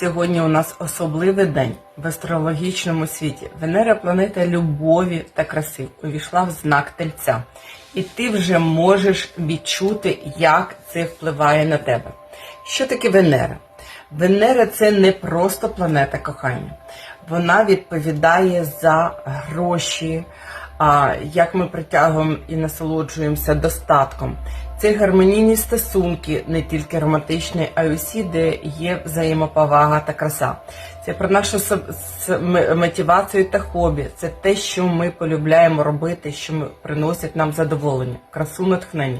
Сьогодні у нас особливий день в астрологічному світі. Венера планета любові та краси увійшла в знак тельця. І ти вже можеш відчути, як це впливає на тебе. Що таке Венера? Венера це не просто планета кохання. Вона відповідає за гроші, як ми притягуємо і насолоджуємося достатком. Це гармонійні стосунки, не тільки романтичні, а й усі, де є взаємоповага та краса. Це про нашу мотивацію та хобі. Це те, що ми полюбляємо робити, що приносить нам задоволення, красу натхнення.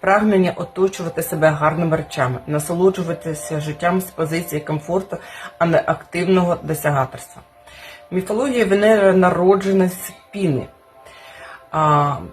Прагнення оточувати себе гарними речами, насолоджуватися життям з позиції комфорту, а не активного досягаторства. Міфологія Венери народжена з піни.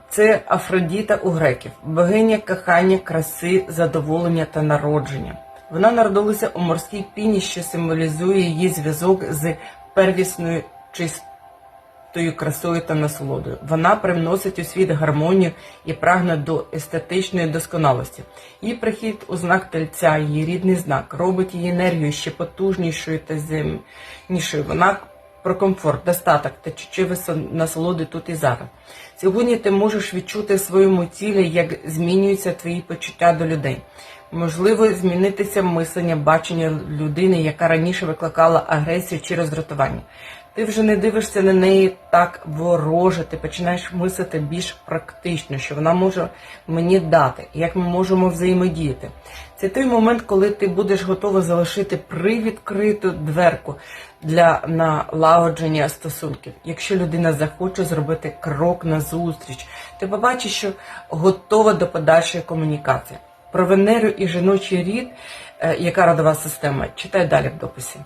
Це Афродіта у греків, богиня кохання, краси, задоволення та народження. Вона народилася у морській піні, що символізує її зв'язок з первісною чистою красою та насолодою. Вона привносить у світ гармонію і прагне до естетичної досконалості. Її прихід у знак тельця, її рідний знак, робить її енергію ще потужнішою та земнішою. Вона про комфорт, достаток та чуттєві со- насолоди тут і зараз. Сьогодні ти можеш відчути в своєму тілі, як змінюються твої почуття до людей. Можливо, змінитися мислення, бачення людини, яка раніше викликала агресію чи роздратування. Ти вже не дивишся на неї так вороже, ти починаєш мислити більш практично, що вона може мені дати, як ми можемо взаємодіяти. Це той момент, коли ти будеш готова залишити привідкриту дверку для налагодження стосунків. Якщо людина захоче зробити крок назустріч, ти побачиш, що готова до подальшої комунікації. Про Венеру і жіночий рід, е, яка родова система, читай далі в дописі.